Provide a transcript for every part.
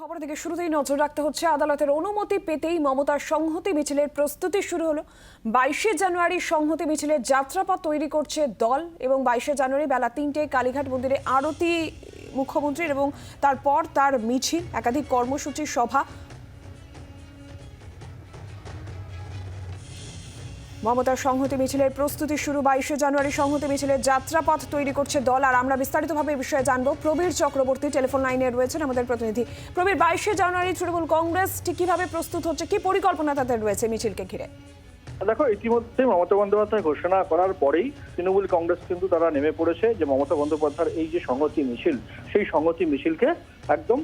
খবরের দিকে শুরুতেই নজর রাখতে হচ্ছে, আদালতের অনুমতি পেতেই মমতার সংহতি মিছিলের প্রস্তুতি শুরু হলো। বাইশে জানুয়ারি সংহতি মিছিলের যাত্রাপথ তৈরি করছে দল এবং বাইশে জানুয়ারি বেলা তিনটে কালীঘাট মন্দিরে আরতি মুখ্যমন্ত্রীর এবং তারপর তার মিছিল, একাধিক কর্মসূচি সভা মমতার সংহতি মিছিলের প্রস্তুতি শুরু। বাইশে জানুয়ারি সংহতি মিছিলের যাত্রাপথ তৈরি করছে দল। আর আমরা বিস্তারিতভাবে এই বিষয়ে জানব। প্রবীর চক্রবর্তী টেলিফোন লাইনে রয়েছেন আমাদের প্রতিনিধি। প্রবীর, বাইশে জানুয়ারি তৃণমূল কংগ্রেস কীভাবে প্রস্তুত হচ্ছে? কি পরিকল্পনা তাদের রয়েছে মিছিলকে ঘিরে? দেখো, ইতিমধ্যে মমতা বন্দ্যোপাধ্যায় ঘোষণা করার পরেই তৃণমূল কংগ্রেস কিন্তু তারা নেমে পড়েছে যে মমতা বন্দ্যোপাধ্যায়ের এই যে সংহতি মিছিল, সেই সংহতি মিছিলকে একদম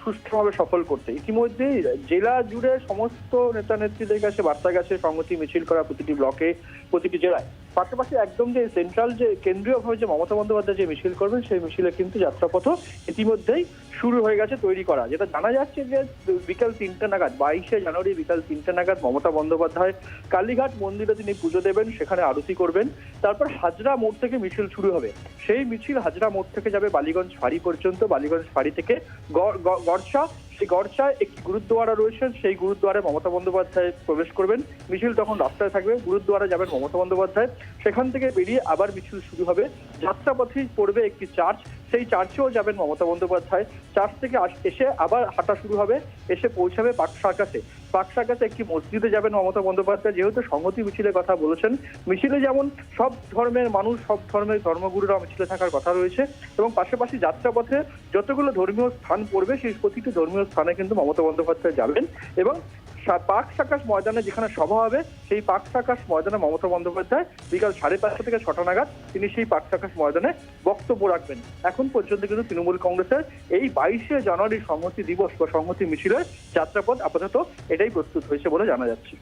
সুষ্ঠুভাবে সফল করতে। ইতিমধ্যেই জেলা জুড়ে সমস্ত নেতা নেত্রীদের কাছে বার্তা গেছে সংহতি মিছিল করা প্রতিটি ব্লকে, প্রতিটি জেলায়। পাশাপাশি একদম যে সেন্ট্রাল যে কেন্দ্রীয়ভাবে যে মমতা বন্দ্যোপাধ্যায় যে মিছিল করবেন, সেই মিছিলে কিন্তু যাত্রাপথ ইতিমধ্যেই শুরু হয়ে গেছে তৈরি করা। যেটা জানা যাচ্ছে যে বিকাল তিনটে নাগাদ, বাইশে জানুয়ারি বিকাল তিনটে নাগাদ মমতা বন্দ্যোপাধ্যায় কালীঘাট মন্দিরে তিনি পুজো দেবেন, সেখানে আরতি করবেন। তারপর হাজরা মোড় থেকে মিছিল শুরু হবে। সেই মিছিল হাজরা মোড় থেকে যাবে বালিগঞ্জ ফাঁড়ি পর্যন্ত। বালিগঞ্জ ফাঁড়ি থেকে গড়- গড়- গড়চা সেই গড়চায় একটি গুরুদ্বারা রয়েছে সেই গুরুদ্বারে মমতা বন্দ্যোপাধ্যায় প্রবেশ করবেন। মিছিল তখন রাস্তায় থাকবে, গুরুদ্বারা যাবেন মমতা বন্দ্যোপাধ্যায়। সেখান থেকে বেরিয়ে আবার মিছিল শুরু হবে। যাত্রাপথেই পড়বে একটি চার্চ। সেই চার্চেও যাবেন মমতা বন্দ্যোপাধ্যায়। চার্চ থেকে এসে আবার হাঁটা শুরু হবে, এসে পৌঁছাবে পাক সার্কাসে। পাক সার্কাসে একটি মসজিদে যাবেন মমতা বন্দ্যোপাধ্যায়, যেহেতু সংহতি মিছিলের কথা বলেছেন। মিছিলে যেমন সব ধর্মের মানুষ, সব ধর্মের ধর্মগুরুরা মিছিলে থাকার কথা রয়েছে এবং পাশাপাশি যাত্রাপথে যতগুলো ধর্মীয় স্থান পড়বে, সেই প্রতিটি ধর্মীয় স্থানে কিন্তু মমতা বন্দ্যোপাধ্যায় যাবেন এবং পাক সাকাশ ময়দানে যেখানে সভা হবে, সেই পাক সাকাশ ময়দানে মমতা বন্দ্যোপাধ্যায় বিকাল সাড়ে পাঁচটা থেকে ছটা নাগাদ তিনি সেই পাক সাকাশ ময়দানে বক্তব্য রাখবেন। এখন পর্যন্ত কিন্তু তৃণমূল কংগ্রেসের এই বাইশে জানুয়ারি সংহতি দিবস বা সংহতি মিছিলের যাত্রাপথ আপাতত এটাই প্রস্তুত হয়েছে বলে জানা যাচ্ছে।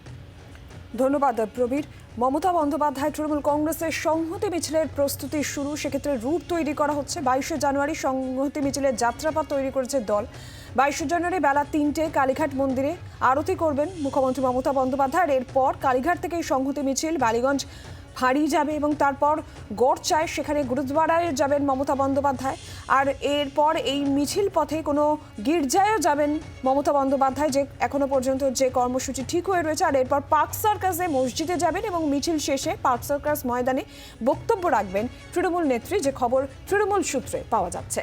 ধন্যবাদ, প্রবীর। মমতা বন্দ্যোপাধ্যায় তৃণমূল কংগ্রেসের সংহতি মিছিলের প্রস্তুতি শুরু। সেক্ষেত্রে রুট তৈরি করা হচ্ছে। বাইশে জানুয়ারি সংহতি মিছিলের যাত্রাপথ তৈরি করেছে দল। বাইশে জানুয়ারি বেলা তিনটে কালীঘাট মন্দিরে আরতি করবেন মুখ্যমন্ত্রী মমতা বন্দ্যোপাধ্যায়। এরপর কালীঘাট থেকে সংহতি মিছিল বালিগঞ্জ ফাঁড়ি যাবে এবং তারপর গড়চায় সেখানে গুরুদ্বারায় যাবেন মমতা বন্দ্যোপাধ্যায়। আর এরপর এই মিছিল পথে কোনো গির্জায়ও যাবেন মমতা বন্দ্যোপাধ্যায়, যে এখনও পর্যন্ত যে কর্মসূচি ঠিক হয়ে রয়েছে। আর এরপর পার্ক সার্কাসে মসজিদে যাবেন এবং মিছিল শেষে পার্ক সার্কাস ময়দানে বক্তব্য রাখবেন তৃণমূল নেত্রী। যে খবর তৃণমূল সূত্রে পাওয়া যাচ্ছে।